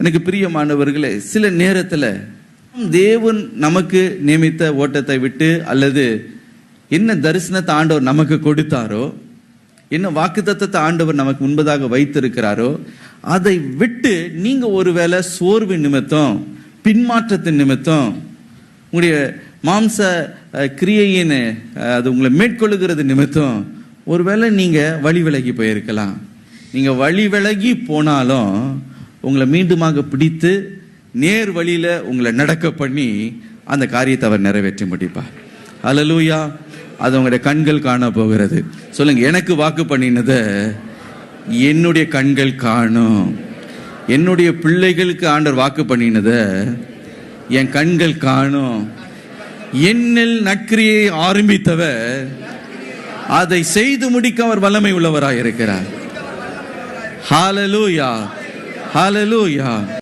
எனக்கு பிரியமானவர்களே சில நேரத்தில் தேவன் நமக்கு நியமித்த ஓட்டத்தை விட்டு அல்லது என்ன தரிசனத்தை ஆண்டவர் நமக்கு கொடுத்தாரோ என்ன வாக்குத்தத்தை ஆண்டவர் நமக்கு முன்பதாக வைத்திருக்கிறாரோ அதை விட்டு நீங்கள் ஒருவேளை சோர்வு நிமித்தம் பின்மாற்றத்தின் நிமித்தம் உங்களுடைய மாம்ச கிரியையின் அது உங்களை மேற்கொள்ளுகிறது நிமித்தம் ஒருவேளை நீங்கள் வழி விலகி போயிருக்கலாம். நீங்கள் வழி விலகி போனாலும் உங்களை மீண்டுமாக பிடித்து நேர் வழியில் உங்களை நடக்க பண்ணி அந்த காரியத்தை அவர் நிறைவேற்றி முடிப்பார். அலலூயா அது உங்களுடைய கண்கள் காண போகிறது. சொல்லுங்க எனக்கு வாக்கு பண்ணினதை என்னுடைய கண்கள் காணும். என்னுடைய பிள்ளைகளுக்கு ஆண்டர் வாக்கு பண்ணினதை என் கண்கள் காணும். என்னில் நற்கிரியை ஆரம்பித்தவர் அதை செய்து முடிக்க அவர் வல்லமை உள்ளவராக இருக்கிறார் ஹalleluya. Hallelujah.